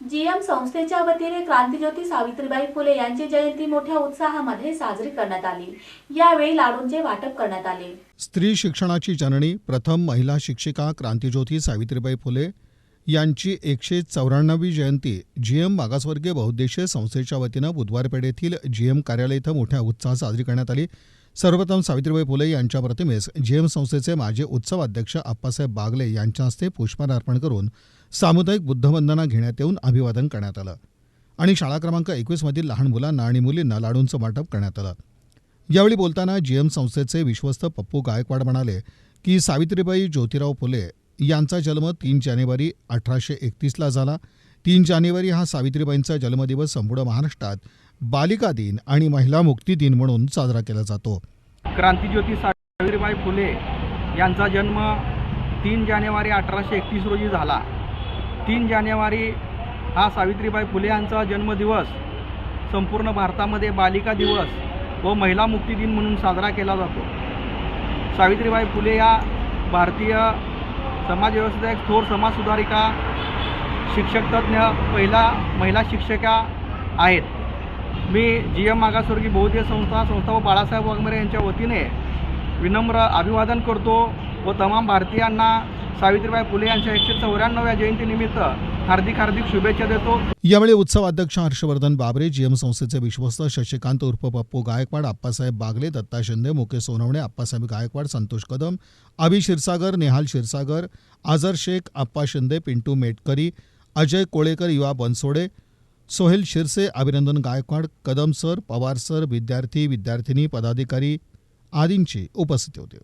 GM संस्थेच्या वतीने क्रांतीज्योती सावित्रीबाई फुले यांची जयंती मोठ्या उत्साहामध्ये साजरी करण्यात आली. यावेळी लाडूंचे वाटप करण्यात आले. स्त्री शिक्षणाची जननी प्रथम महिला शिक्षिका क्रांतीज्योती सावित्रीबाई फुले यांची एकशे चौऱ्याण्णवी जयंती जीएम मागासवर्गीय बहुउद्देशीय संस्थेच्या वतीनं बुधवार पेठेतील जीएम कार्यालय इथं मोठ्या उत्साहात साजरी करण्यात आली. सर्वप्रथम सावित्रीबाई फुले यांच्या प्रतिमेस जीएम संस्थेचे माजी उत्सव अध्यक्ष आप्पासाहेब बागले यांच्या हस्ते पुष्पहार अर्पण करून सामुदायिक बुद्धवंदना घेण्यात येऊन अभिवादन करण्यात आलं. आणि शाळा क्रमांक एकवीसमधील लहान मुलांना आणि मुलींना लाडूंचं वाटप करण्यात आलं. यावेळी बोलताना जीएम संस्थेचे विश्वस्त पप्पू गायकवाड म्हणाले की सावित्रीबाई ज्योतिराव फुले यांचा जन्म तीन जानेवारी अठराशे एकतीसला झाला. तीन जानेवारी हा सावित्रीबाईंचा जन्मदिवस संपूर्ण महाराष्ट्रात बालिका दिन आणि महिला मुक्ती दिन म्हणून साजरा केला जातो. क्रांतीज्योती सावित्रीबाई फुले यांचा जन्म तीन जानेवारी अठराशे एकतीस रोजी झाला. तीन जानेवारी हा सावित्रीबाई फुले यांचा जन्मदिवस. संपूर्ण भारतामध्ये बालिका दिवस व महिला मुक्ती दिन म्हणून साजरा केला जातो. सावित्रीबाई फुले या भारतीय समाजव्यवस्थेचा एक थोर समाजसुधारिका शिक्षकतज्ज्ञ पहिला महिला शिक्षिका आहेत. मी जी एम मागासवर्गीय बहुदेय संस्था संस्था व बाळासाहेब वाघमारे यांच्या वतीने विनम्र अभिवादन करतो. व तमाम भारतीयांना सावित्रीबाई फुले यांच्या एकशे चौऱ्याण्णव्या जयंतीनिमित्त हार्दिक हार्दिक शुभेच्छा देतो. यावेळी उत्सव अध्यक्ष हर्षवर्धन बाबरे जीएम संस्थेचे विश्वस्त शशिकांत उर्फ पप्पू गायकवाड आप्पासाहेब बागले दत्ता शिंदे मुकेश सोनवणे आप्पासाहेब गायकवाड संतोष कदम अभि क्षीरसागर नेहाल क्षीरसागर आझर शेख आप्पा शिंदे पिंटू मेटकरी अजय कोळेकर युवा बनसोडे सोहेल शिरसे अभिनंदन गायकवाड कदम सर पवार सर विद्यार्थी विद्यार्थिनी पदाधिकारी आदींची उपस्थिती होती.